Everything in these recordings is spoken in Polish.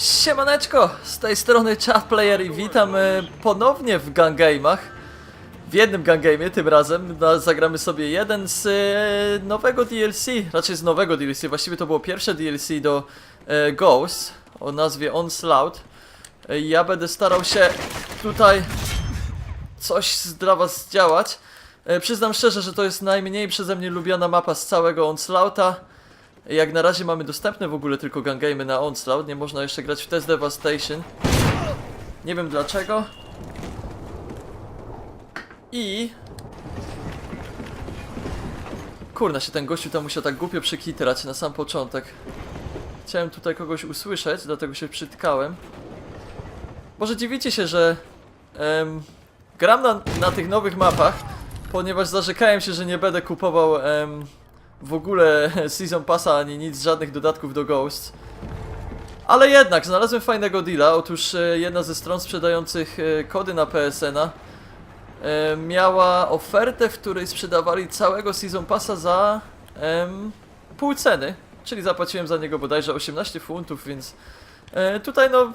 Siemaneczko, z tej strony Chat Player i witam e, ponownie w Gun Game'ach. W jednym Gun Game'ie tym razem zagramy sobie jeden z e, nowego DLC, raczej z nowego DLC, właściwie to było pierwsze DLC do e, Ghost o nazwie Onslaught. Ja będę starał się tutaj coś dla was zdziałać. E, przyznam szczerze, że to jest najmniej przeze mnie lubiana mapa z całego Onslaughta. Jak na razie mamy dostępne w ogóle tylko gangamy na Onslaught, nie można jeszcze grać w Test Devastation. Nie wiem dlaczego. I... Kurna się ten gościu tam musiał tak głupio przykitrać na sam początek. Chciałem tutaj kogoś usłyszeć, dlatego się przytkałem. Może dziwicie się, że em, gram na, na tych nowych mapach, ponieważ zarzekałem się, że nie będę kupował em, w ogóle Season Passa ani nic, żadnych dodatków do Ghost. Ale jednak, znalazłem fajnego deala. Otóż e, jedna ze stron sprzedających e, kody na PSN-a e, miała ofertę, w której sprzedawali całego Season Passa za em, pół ceny. Czyli zapłaciłem za niego bodajże 18 funtów, więc e, tutaj no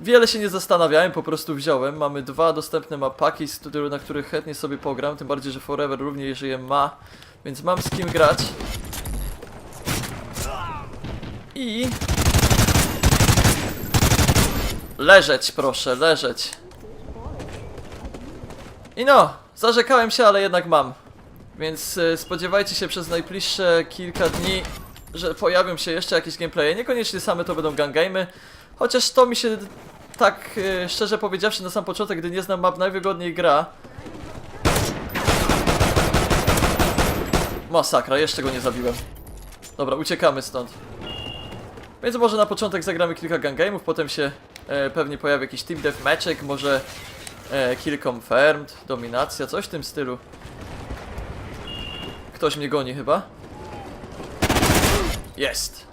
wiele się nie zastanawiałem, po prostu wziąłem. Mamy dwa dostępne mapaki, na których chętnie sobie pogram, tym bardziej, że Forever również je ma, więc mam z kim grać. I... Leżeć, proszę, leżeć. I no, zarzekałem się, ale jednak mam. Więc e, spodziewajcie się przez najbliższe kilka dni, że pojawią się jeszcze jakieś gameplaye. Niekoniecznie same to będą gangamy, chociaż to mi się tak e, szczerze powiedziawszy na sam początek, gdy nie znam map, najwygodniej gra. Masakra, jeszcze go nie zabiłem. Dobra, uciekamy stąd. Więc może na początek zagramy kilka gungame'ów, potem się e, pewnie pojawi jakiś team deathmatchek, może e, kill confirmed, dominacja, coś w tym stylu. Ktoś mnie goni chyba. Jest.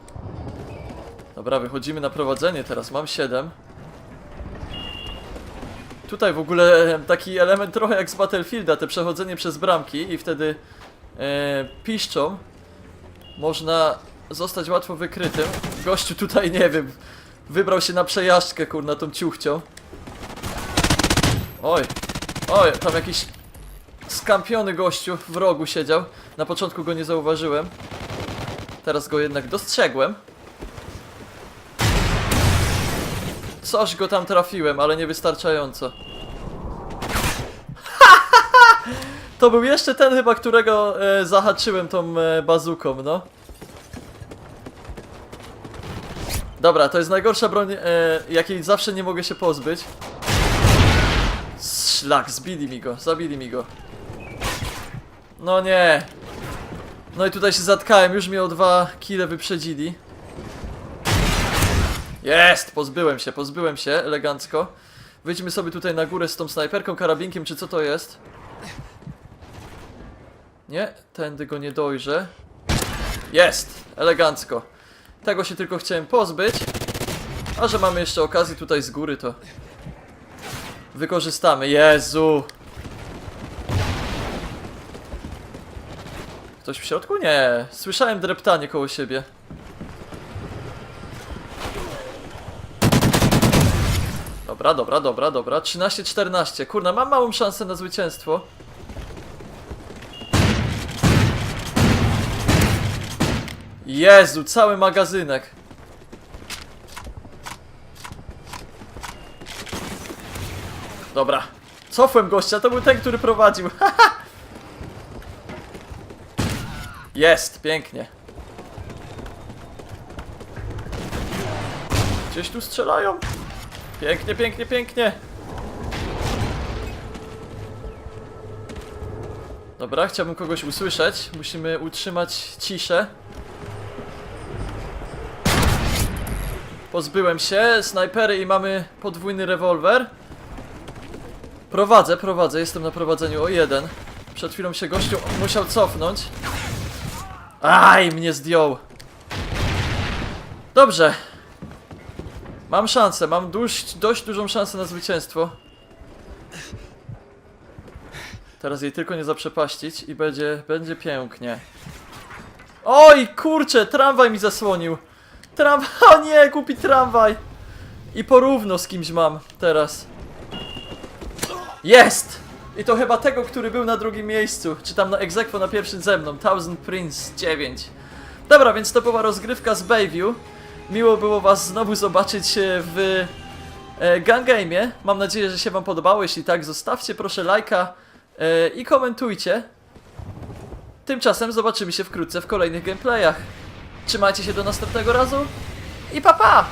Dobra, wychodzimy na prowadzenie teraz, mam 7. Tutaj w ogóle e, taki element trochę jak z Battlefielda, te przechodzenie przez bramki i wtedy e, piszczą. Można zostać łatwo wykrytym. Gościu tutaj, nie wiem, wybrał się na przejażdżkę, kurna, tą ciuchcią. Oj, oj, tam jakiś skampiony gościu w rogu siedział. Na początku go nie zauważyłem. Teraz go jednak dostrzegłem. Coś go tam trafiłem, ale niewystarczająco. To był jeszcze ten chyba, którego e, zahaczyłem tą e, bazuką, no. Dobra, to jest najgorsza broń, e, jakiej zawsze nie mogę się pozbyć. Szlak, zbili mi go, zabili mi go. No nie. No i tutaj się zatkałem, już mnie o dwa kile wyprzedzili. Jest! Pozbyłem się, pozbyłem się elegancko. Wyjdźmy sobie tutaj na górę z tą snajperką, karabinkiem, czy co to jest? Nie, tędy go nie dojrzę. Jest! Elegancko. Tego się tylko chciałem pozbyć. A że mamy jeszcze okazję tutaj z góry, to wykorzystamy. Jezu! Ktoś w środku? Nie. Słyszałem dreptanie koło siebie. Dobra, dobra, dobra, dobra. 13-14. Kurna, mam małą szansę na zwycięstwo. Jezu, cały magazynek. Dobra. Cofłem gościa, to był ten, który prowadził. Jest, pięknie. Gdzieś tu strzelają. Pięknie, pięknie, pięknie. Dobra, chciałbym kogoś usłyszeć. Musimy utrzymać ciszę. Pozbyłem się snajpery i mamy podwójny rewolwer. Prowadzę, prowadzę, jestem na prowadzeniu o jeden. Przed chwilą się gościu musiał cofnąć. Aj, mnie zdjął. Dobrze. Mam szansę, mam dość, dość dużą szansę na zwycięstwo. Teraz jej tylko nie zaprzepaścić i będzie, będzie pięknie. Oj, kurczę, tramwaj mi zasłonił. Tramwaj, o nie, głupi tramwaj. I porówno z kimś mam teraz. Jest! I to chyba tego, który był na drugim miejscu, czy tam na egzekwo na pierwszym ze mną, Thousand Prince 9. Dobra, więc to była rozgrywka z Bayview. Miło było was znowu zobaczyć e, w e, Gun Game'ie. Mam nadzieję, że się wam podobało. Jeśli tak, zostawcie proszę lajka e, i komentujcie. Tymczasem zobaczymy się wkrótce w kolejnych gameplayach. Trzymajcie się do następnego razu i pa pa!